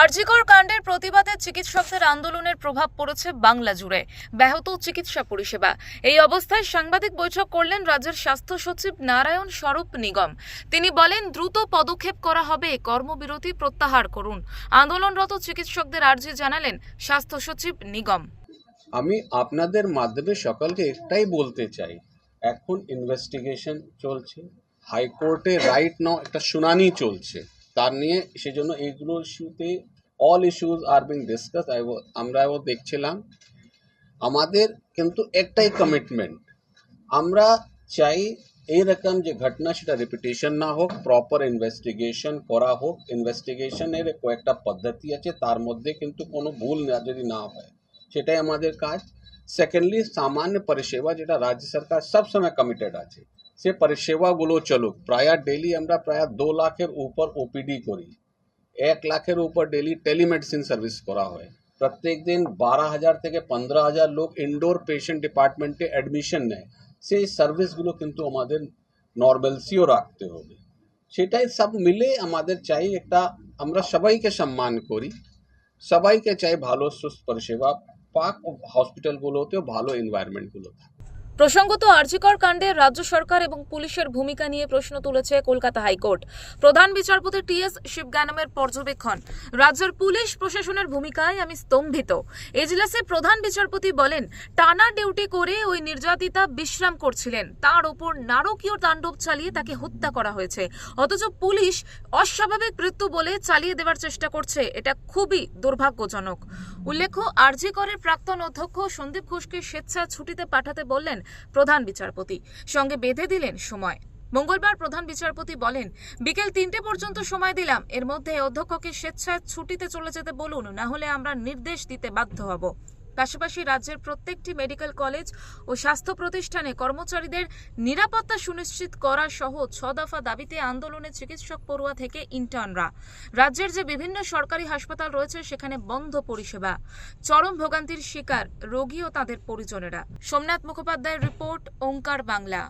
আরজিকর কাণ্ডের প্রতিবাদে চিকিৎসকদের আন্দোলনের প্রভাব পড়েছে বাংলা জুড়ে। ব্যাহত চিকিৎসা পরিষেবা। এই অবস্থায় সাংবাদিক বৈঠক করলেন রাজ্যের স্বাস্থ্য সচিব নারায়ণ স্বরূপ নিগম। তিনি বলেন, দ্রুত পদক্ষেপ করা হবে, কর্মবিরতি প্রত্যাহার করুন। আন্দোলনরত চিকিৎসকদের আর্জি জানালেন স্বাস্থ্য সচিব নিগম। আমি আপনাদের মাধ্যমে সকলকে একটাই বলতে চাই, এখন ইনভেস্টিগেশন চলছে, হাইকোর্টে রাইট নাও একটা শুনানি চলছে। তার নিয়ে সেজন্য এইগুলো ইস্যুতে all issues are being discuss আমরা ও দেখছিলাম, আমাদের কিন্তু একটাই কমিটমেন্ট আমরা চাই এইরকম যে ঘটনা সেটা রিপিটেশন না হোক প্রপার ইনভেস্টিগেশন করা হোক। ইনভেস্টিগেশনের কয়েকটা পদ্ধতি আছে, তার মধ্যে কিন্তু কোনো ভুল যদি না হয়, সেটাই আমাদের কাজ। সেকেন্ডলি সামান্য পরিষেবা যেটা রাজ্য সরকার সবসময় কমিটেড আছে। সে পরিষেবাগুলো চলুক প্রায় ডেলি আমরা প্রায় দু লাখের উপর ওপিডি করি এক লাখের উপর ডেলি টেলিমেডিসিন সার্ভিস করা হয় প্রত্যেক দিন বারো হাজার থেকে পনেরো হাজার লোক ইনডোর পেশেন্ট ডিপার্টমেন্টে অ্যাডমিশন নেয় সেই সার্ভিসগুলো কিন্তু আমাদের নর্মালসিও রাখতে হবে সেটাই সব মিলে আমাদের চাই একটা আমরা সবাইকে সম্মান করি সবাইকে চাই ভালো সুস্থ পরিষেবা পাক হসপিটালগুলোতেও ভালো এনভায়রনমেন্টগুলো প্রসঙ্গত, আরজিকর কাণ্ডে রাজ্য সরকার এবং পুলিশের ভূমিকা নিয়ে প্রশ্ন তুলেছে কলকাতা হাইকোর্ট। প্রধান বিচারপতি টি এস শিবজ্ঞানমের পর্যবেক্ষণ। রাজ্যের পুলিশ প্রশাসনের ভূমিকায় আমি স্তম্ভিত। এজলাসে প্রধান বিচারপতি বলেন, টানা ডিউটি করে ওই নির্যাতিতা বিশ্রাম করছিলেন। তার ওপর নারকীয় তাণ্ডব চালিয়ে তাকে হত্যা করা হয়েছে। অথচ পুলিশ অস্বাভাবিক মৃত্যু বলে চালিয়ে দেওয়ার চেষ্টা করছে। এটা খুবই দুর্ভাগ্যজনক। উল্লেখ্য আরজি করের প্রাক্তন অধ্যক্ষ সন্দীপ ঘোষকে স্বেচ্ছা ছুটিতে পাঠাতে বললেন প্রধান বিচারপতি। সঙ্গে বেঁধে দিলেন সময়। মঙ্গলবার প্রধান বিচারপতি বলেন, বিকেল তিনটে পর্যন্ত সময় দিলাম। এর মধ্যে অধ্যক্ষকে স্বেচ্ছায় ছুটিতে চলে যেতে বলুন, না হলে আমরা নির্দেশ দিতে বাধ্য হব। পাশাপাশি রাজ্যের প্রত্যেকটি মেডিকেল কলেজ ও স্বাস্থ্য প্রতিষ্ঠানে কর্মচারীদের নিরাপত্তা সুনিশ্চিত করা সহ ছ দফা দাবিতে আন্দোলনে চিকিৎসক পড়ুয়া থেকে ইন্টার্নরা রাজ্যের যে বিভিন্ন সরকারি হাসপাতাল রয়েছে, সেখানে বন্ধ পরিষেবা। চরম ভোগান্তির শিকার রোগী ও তাদের পরিজনেরা। সোমনাথ মুখোপাধ্যায়ের রিপোর্ট, ওঙ্কার বাংলা।